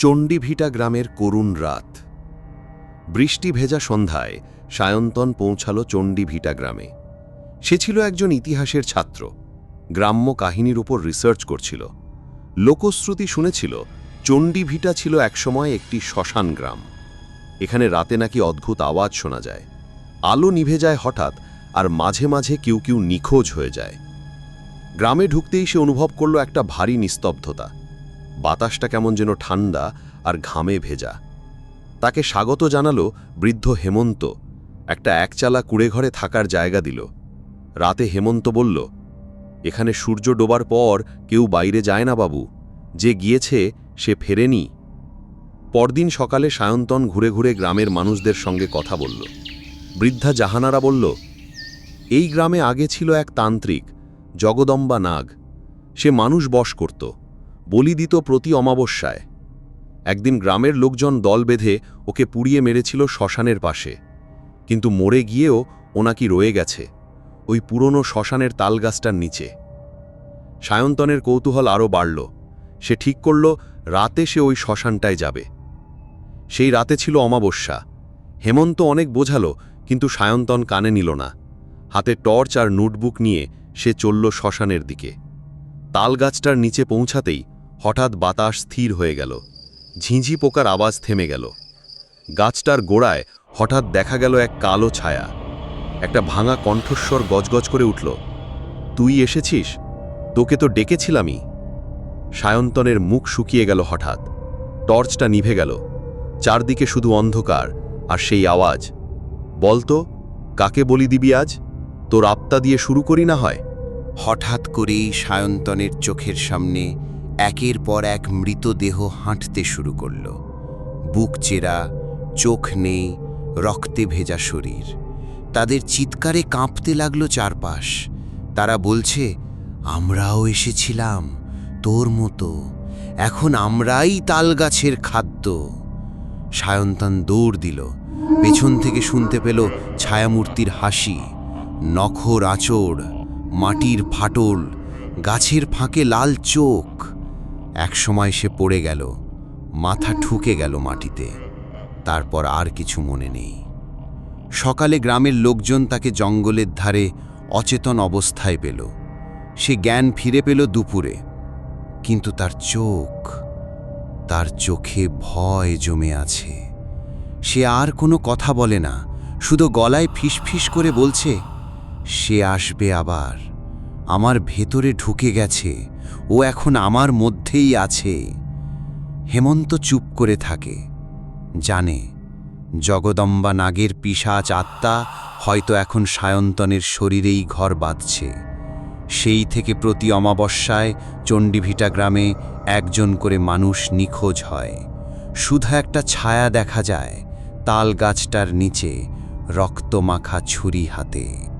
চণ্ডীভিটা গ্রামের করুণ রাত। বৃষ্টি ভেজা সন্ধ্যায় সায়ন্তন পৌঁছাল চণ্ডীভিটা গ্রামে। সে ছিল একজন ইতিহাসের ছাত্র। গ্রাম্য কাহিনীর উপর রিসার্চ করছিল। লোকশ্রুতি শুনেছিল চণ্ডীভিটা ছিল একসময় একটি শ্মশান গ্রাম। এখানে রাতে নাকি অদ্ভুত আওয়াজ শোনা যায়। আলো নিভে যায় হঠাৎ আর মাঝে মাঝে কেউ কেউ নিখোঁজ হয়ে যায়। গ্রামে ঢুকতেই সে অনুভব করল একটা ভারী নিস্তব্ধতা। বাতাসটা কেমন যেন ঠান্ডা আর ঘামে ভেজা। তাকে স্বাগত জানালো বৃদ্ধ হেমন্ত। একটা একচালা কুড়েঘরে থাকার জায়গা দিল। রাতে হেমন্ত বলল, এখানে সূর্য ডোবার পর কেউ বাইরে যায় না বাবু। যে গিয়েছে সে ফেরেনি। পরদিন সকালে সায়ন্তন ঘুরে ঘুরে গ্রামের মানুষদের সঙ্গে কথা বলল। বৃদ্ধা জাহানারা বলল, এই গ্রামে আগে ছিল এক তান্ত্রিক, জগদম্বা নাগ। সে মানুষ বশ করত। বলি দিত প্রতি অমাবস্যায়। একদিন গ্রামের লোকজন দল বেঁধে ওকে পুড়িয়ে মেরেছিল শ্মশানের পাশে। কিন্তু মরে গিয়েও ও নাকি রয়ে গেছে, ওই পুরনো শ্মশানের তালগাছটার নিচে। সায়ন্তনের কৌতূহল আরও বাড়ল, সে ঠিক করল রাতে সে ওই শ্মশানটায় যাবে। সেই রাতে ছিল অমাবস্যা, হেমন্ত অনেক বোঝালো, কিন্তু সায়ন্তন কানে নিল না, হাতে টর্চ আর নোটবুক নিয়ে সে চলল শ্মশানের দিকে। তালগাছটার নিচে পৌঁছাতেই হঠাৎ বাতাস স্থির হয়ে গেল। ঝিঁঝি পোকার আওয়াজ থেমে গেল। গাছটার গোড়ায় হঠাৎ দেখা গেল এক কালো ছায়া। একটা ভাঙা কণ্ঠস্বর গজগজ করে উঠল, তুই এসেছিস? তোকে তো ডেকেছিলামই। সায়ন্তনের মুখ শুকিয়ে গেল হঠাৎ। টর্চটা নিভে গেল। চারদিকে শুধু অন্ধকার আর সেই আওয়াজ। বলতো কাকে বলি দিবি আজ? তোর আপ্তা দিয়ে শুরু করি না হয়? হঠাৎ করেই সায়ন্তনের চোখের সামনে একের পর এক মৃতদেহ হাঁটতে শুরু করল। বুক চেরা, চোখ নেই, রক্তে ভেজা শরীর। তাদের চিৎকারে কাঁপতে লাগল চারপাশ। তারা বলছে, আমরাও এসেছিলাম, তোর মতো। এখন আমরাই তালগাছের খাদ্য। সায়ন্তন দৌড় দিল। পেছন থেকে শুনতে পেল ছায়ামূর্তির হাসি। নখর আঁচড়, মাটির ফাটল, গাছের ফাঁকে লাল চোখ। একসময় সে পড়ে গেল, মাথা ঠুকে গেল মাটিতে, তারপর আর কিছু মনে নেই। সকালে গ্রামের লোকজন তাকে জঙ্গলের ধারে অচেতন অবস্থায় পেল। সে জ্ঞান ফিরে পেল দুপুরে, কিন্তু তার চোখ, তার চোখে ভয় জমে আছে। সে আর কোনো কথা বলে না, শুধু গলায় ফিসফিস করে বলছে, সে আসবে আবার, আমার ভেতরে ঢুকে গেছে ও এখন আমার মধ্যেই আছে। হেমন্ত চুপ করে থাকে। জানে, জগদম্বা নাগের পিসাচ আত্মা হয়তো এখন সায়ন্তনের শরীরেই ঘর বাঁধছে। সেই থেকে প্রতি অমাবস্যায় চণ্ডীভিটা গ্রামে একজন করে মানুষ নিখোঁজ হয়। শুধু একটা ছায়া দেখা যায়, তাল গাছটার নিচে রক্তমাখা ছুরি হাতে।